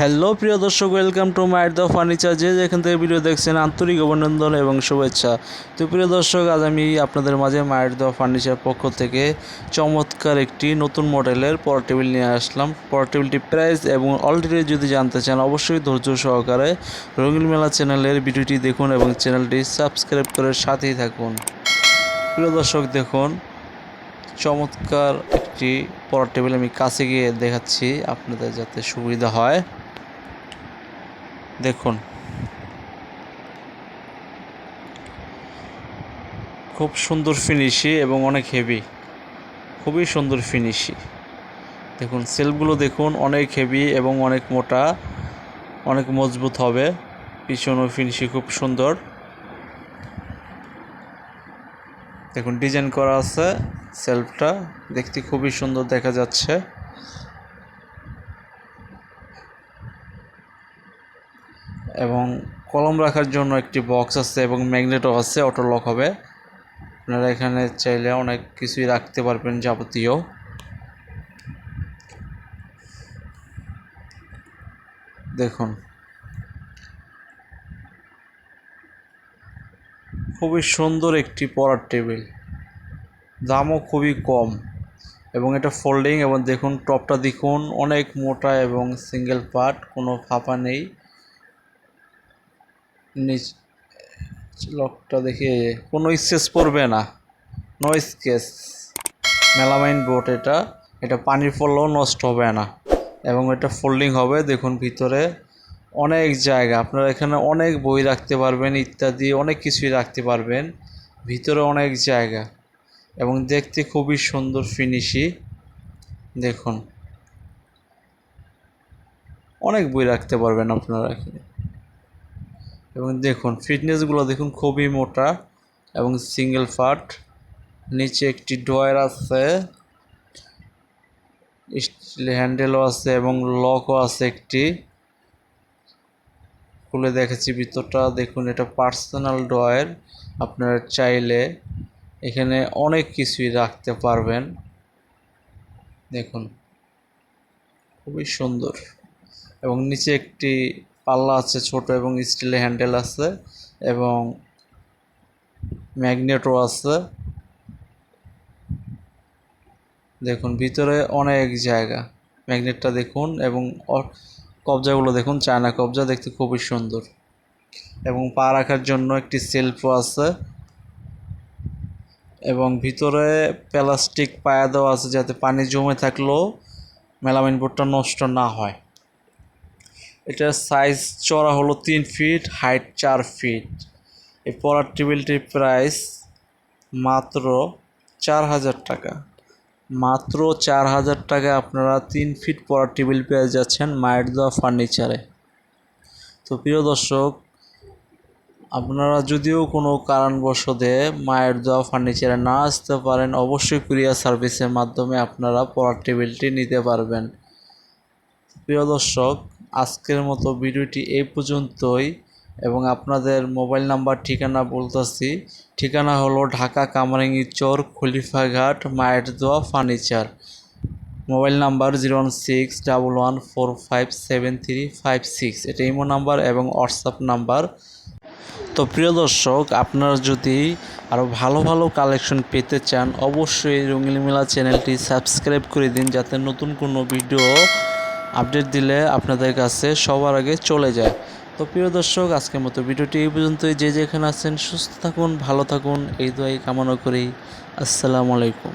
Hello প্রিয় দর্শক welcome to might the furniture যে যেখান থেকে ভিডিও দেখছেন, আন্তরিক অভিনন্দন এবং শুভেচ্ছা। তো প্রিয় দর্শক, আজ আমি আপনাদের মাঝে মাইট দ্য ফার্নিচার পক্ষ থেকে চমৎকার একটি নতুন মডেলের পর টেবিল নিয়ে আসলাম। পর টেবিলটি প্রাইস এবং অলরেডি যদি জানতে চান, অবশ্যই ধৈর্য সহকারে রঙিন মেলা চ্যানেলের ভিডিওটি দেখুন এবং চ্যানেলটি সাবস্ক্রাইব করে সাথেই থাকুন। প্রিয় দর্শক, দেখুন, চমৎকার একটি পড়ার টেবিল আমি কাছে গিয়ে দেখাচ্ছি। আপনাদের যাতে সুবিধা হয়। দেখুন। খুব সুন্দর ফিনিশি এবং অনেক হেভি খুবই সুন্দর ফিনিশি দেখুন সেলফগুলো দেখুন, অনেক হেভি এবং অনেক মোটা, অনেক মজবুত হবে। পিছনেও ফিনিশি খুব সুন্দর। দেখুন ডিজাইন করা আছে সেলফটা দেখতে খুবই সুন্দর দেখা যাচ্ছে। এবং কলম রাখার জন্য একটি বক্স আছে এবং ম্যাগনেটও আছে অটো লক হবে। আপনারা এখানে চাইলে অনেক কিছুই রাখতে পারবেন যাবতীয়। দেখুন। খুবই সুন্দর একটি পড়ার টেবিল। দামও খুবই কম এবং এটা ফোল্ডিং এবং দেখুন টপটা দেখুন, অনেক মোটা এবং সিঙ্গেল পার্ট কোনো ফাঁপা নেই। নিচ লকটা দেখে কোনো স্কেচ পড়বে না। নো স্কেচ মেলামাইন বোর্ড এটা। এটা পানির পড়লেও নষ্ট হবে না এবং এটা ফোল্ডিং হবে। দেখুন ভিতরে অনেক জায়গা। আপনারা এখানে অনেক বই রাখতে পারবেন, ইত্যাদি, অনেক কিছুই রাখতে পারবেন। ভিতরে অনেক জায়গা এবং দেখতে খুবই সুন্দর ফিনিশি দেখুন। অনেক বই রাখতে পারবেন আপনারা এখানে। এবং দেখুন ফিটনেসগুলো দেখুন খুবই মোটা এবং সিঙ্গেল পার্ট নিচে একটি ড্রয়ার আছে স্টিল হ্যান্ডেলও আছে এবং লকও আছে একটি। খুলে দেখেছি ভিতরটা, দেখুন এটা পার্সোনাল ড্রয়ার, আপনারা চাইলে এখানে অনেক কিছুই রাখতে পারবেন। দেখুন, খুবই সুন্দর। এবং নিচে একটি পাল্লা আছে ছোট এবং স্টিলের হ্যান্ডেল আছে এবং ম্যাগনেটও আছে। দেখুন, ভিতরে অনেক জায়গা। ম্যাগনেটটা দেখুন এবং কবজাগুলো দেখুন, চায়না কবজা দেখতে খুবই সুন্দর। এবং পা রাখার জন্য একটি সেলফও আছে। এবং ভিতরে প্লাস্টিক পায়া দেওয়া আছে যাতে পানি জমে থাকলেও মেলামাইন বোর্ডটা নষ্ট না হয়। এটার সাইজ চড়া হলো তিন ফিট হাইট চার ফিট এই পড়ার টেবিলটির প্রাইস মাত্র চার হাজার টাকা। মাত্র চার হাজার টাকা আপনারা তিন ফিট পড়ার টেবিল পেয়ে যাচ্ছেন মায়ের দেওয়া ফার্নিচারে তো প্রিয় দর্শক, আপনারা যদিও কোনো কারণবশতে মায়ের দেওয়া ফার্নিচারে না আসতে পারেন, অবশ্যই কুরিয়ার সার্ভিসের মাধ্যমে আপনারা পড়ার টেবিলটি নিতে পারবেন। প্রিয় দর্শক আজকের মতো ভিডিওটি এই পর্যন্তই এবং আপনাদের মোবাইল নাম্বার, ঠিকানা বলতেছি। ঠিকানা হলো ঢাকা কামরাঙ্গি চর, খলিফাঘাট মায়ের দোয়া furniture. Mobile number zero one six double one four five seven three five six. এটা ইমো নাম্বার এবং হোয়াটসঅ্যাপ নাম্বার। তো প্রিয় দর্শক, আপনারা যদি আরও ভালো ভালো কালেকশন পেতে চান, অবশ্যই রঙিল মেলা চ্যানেলটি সাবস্ক্রাইব করে দিন যাতে নতুন কোনো ভিডিও আপডেট দিলে আপনাদের কাছে সবার আগে চলে যায়। তো প্রিয় দর্শক, আজকের মতো ভিডিওটি এই পর্যন্তই। যে যেখানে আছেন, সুস্থ থাকুন, ভালো থাকুন। এই দোয়াই কামনা করি। আসসালামু আলাইকুম।